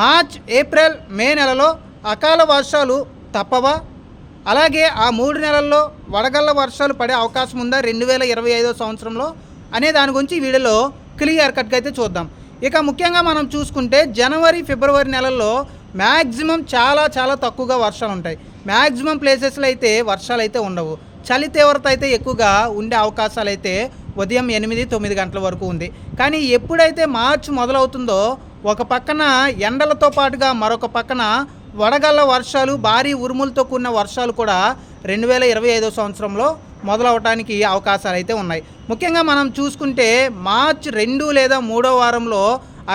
March April May నెలలో అకాల వర్షాలు తప్పవా? అలాగే ఆ మూడు నెలల్లో వడగళ్ళ వర్షాలు పడే అవకాశం ఉందా రెండు వేల ఇరవై ఐదో సంవత్సరంలో? అనే దాని గురించి వీడియోలో క్లియర్ కట్గా అయితే చూద్దాం. ఇక ముఖ్యంగా మనం చూసుకుంటే జనవరి ఫిబ్రవరి నెలల్లో మ్యాక్సిమం చాలా చాలా తక్కువగా వర్షాలు ఉంటాయి. మ్యాక్సిమం ప్లేసెస్లో అయితే వర్షాలు అయితే ఉండవు. చలి తీవ్రత అయితే ఎక్కువగా ఉండే అవకాశాలు అయితే ఉదయం ఎనిమిది తొమ్మిది గంటల వరకు ఉంది. కానీ ఎప్పుడైతే మార్చి మొదలవుతుందో ఒక పక్కన ఎండలతో పాటుగా మరొక పక్కన వడగళ్ళ వర్షాలు భారీ ఉరుములతో కూడిన వర్షాలు కూడా రెండు వేల ఇరవై ఐదో సంవత్సరంలో మొదలవటానికి అవకాశాలు అయితే ఉన్నాయి. ముఖ్యంగా మనం చూసుకుంటే మార్చ్ రెండు లేదా మూడో వారంలో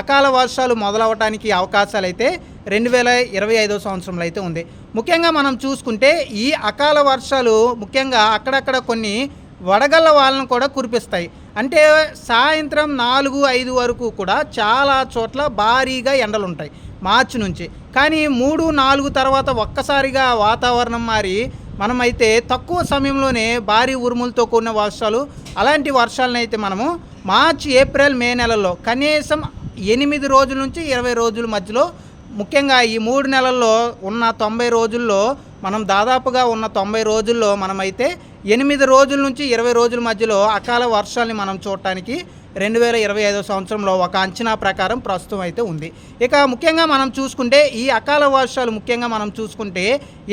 అకాల వర్షాలు మొదలవటానికి అవకాశాలు అయితే రెండు వేల ఇరవై ఐదో సంవత్సరంలో అయితే ఉంది. ముఖ్యంగా మనం చూసుకుంటే ఈ అకాల వర్షాలు ముఖ్యంగా అక్కడక్కడ కొన్ని వడగళ్ళ వాళ్ళను కూడా కురిపిస్తాయి. అంటే సాయంత్రం నాలుగు ఐదు వరకు కూడా చాలా చోట్ల భారీగా ఎండలు ఉంటాయి మార్చి నుంచి. కానీ మూడు నాలుగు తర్వాత ఒక్కసారిగా వాతావరణం మారి మనమైతే తక్కువ సమయంలోనే భారీ ఉరుములతో కూడిన వర్షాలు అలాంటి వర్షాలను అయితే మనము మార్చి ఏప్రిల్ మే నెలల్లో కనీసం ఎనిమిది రోజుల నుంచి ఇరవై రోజుల మధ్యలో ముఖ్యంగా ఈ మూడు నెలల్లో ఉన్న తొంభై రోజుల్లో మనం దాదాపుగా ఉన్న తొంభై రోజుల్లో మనమైతే ఎనిమిది రోజుల నుంచి ఇరవై రోజుల మధ్యలో అకాల వర్షాలని మనం చూడటానికి రెండు వేల ఇరవై ఐదో సంవత్సరంలో ఒక అంచనా ప్రకారం ప్రస్తుతం అయితే ఉంది. ఇక ముఖ్యంగా మనం చూసుకుంటే ఈ అకాల వర్షాలు ముఖ్యంగా మనం చూసుకుంటే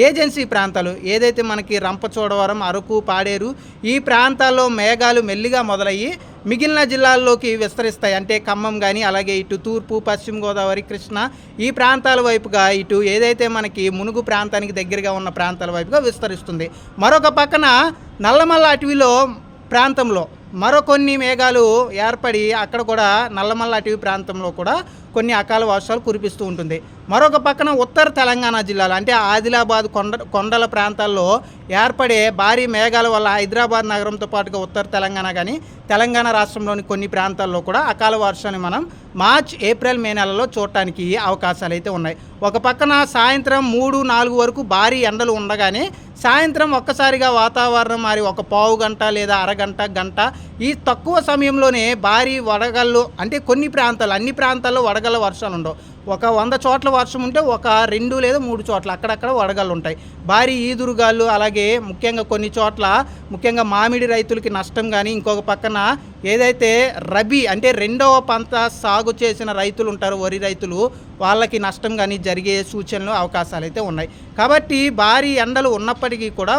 ఏజెన్సీ ప్రాంతాలు ఏదైతే మనకి రంపచోడవరం అరకు పాడేరు ఈ ప్రాంతాల్లో మేఘాలు మెల్లిగా మొదలయ్యి మిగిలిన జిల్లాల్లోకి విస్తరిస్తాయి. అంటే ఖమ్మం కానీ అలాగే ఇటు తూర్పు పశ్చిమ గోదావరి కృష్ణ ఈ ప్రాంతాల వైపుగా ఇటు ఏదైతే మనకి మునుగు ప్రాంతానికి దగ్గరగా ఉన్న ప్రాంతాల వైపుగా విస్తరిస్తుంది. మరొక పక్కన నల్లమల్ల అటవీలో ప్రాంతంలో మరొకొన్ని మేఘాలు ఏర్పడి అక్కడ కూడా నల్లమల్ల అటవీ ప్రాంతంలో కూడా కొన్ని అకాల వర్షాలు కురిపిస్తూ ఉంటుంది. మరొక పక్కన ఉత్తర తెలంగాణ జిల్లాలో. అంటే ఆదిలాబాద్ కొండ కొండల ప్రాంతాల్లో ఏర్పడే భారీ మేఘాల వల్ల హైదరాబాద్ నగరంతో పాటుగా ఉత్తర తెలంగాణ కానీ తెలంగాణ రాష్ట్రంలోని కొన్ని ప్రాంతాల్లో కూడా అకాల వర్షాన్ని మనం మార్చ్ ఏప్రిల్ మే నెలలో చూడటానికి అవకాశాలు అయితే ఉన్నాయి. ఒక పక్కన సాయంత్రం మూడు నాలుగు వరకు భారీ ఎండలు ఉండగానే సాయంత్రం ఒక్కసారిగా వాతావరణం మారి ఒక పావు గంట లేదా అరగంట గంట ఈ తక్కువ సమయంలోనే భారీ వడగళ్ళు అంటే కొన్ని ప్రాంతాలు అన్ని ప్రాంతాల్లో వడగళ్ళ వర్షాలు ఉండవు. ఒక వంద చోట్ల వర్షం ఉంటే ఒక రెండు లేదా మూడు చోట్ల అక్కడక్కడ వడగాలు ఉంటాయి. భారీ ఈదురుగాళ్ళు అలాగే ముఖ్యంగా కొన్ని చోట్ల ముఖ్యంగా మామిడి రైతులకి నష్టం కానీ ఇంకొక పక్కన ఏదైతే రబీ అంటే రెండవ పంట సాగు చేసిన రైతులు ఉంటారు వరి రైతులు వాళ్ళకి నష్టం కానీ జరిగే సూచనలు అవకాశాలు అయితే ఉన్నాయి. కాబట్టి భారీ ఎండలు ఉన్నప్పటికీ కూడా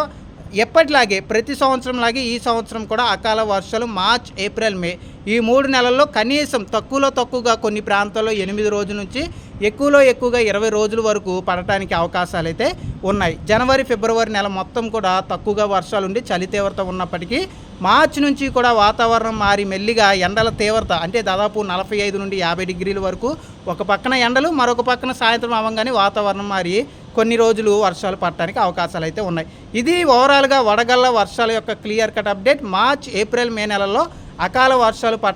ఎప్పటిలాగే ప్రతి సంవత్సరం లాగే ఈ సంవత్సరం కూడా అకాల వర్షాలు మార్చ్ ఏప్రిల్ మే. ఈ మూడు నెలల్లో కనీసం తక్కువలో తక్కువగా కొన్ని ప్రాంతాల్లో ఎనిమిది రోజుల నుంచి ఎక్కువలో ఎక్కువగా ఇరవై రోజుల వరకు పడటానికి అవకాశాలు అయితే ఉన్నాయి. జనవరి ఫిబ్రవరి నెల మొత్తం కూడా తక్కువగా వర్షాలు ఉండి చలి తీవ్రత ఉన్నప్పటికీ మార్చి నుంచి కూడా వాతావరణం మారి మెల్లిగా ఎండల తీవ్రత అంటే దాదాపు నలభై ఐదు నుండి యాభై డిగ్రీల వరకు ఒక పక్కన ఎండలు మరొక పక్కన సాయంత్రం అవ్వగానే వాతావరణం మారి కొన్ని రోజులు వర్షాలు పడటానికి అవకాశాలు అయితే ఉన్నాయి. ఇది ఓవరాల్గా వడగళ్ళ వర్షాల యొక్క clear cut update March April May నెలలో అకాల వర్షాలు పట్ట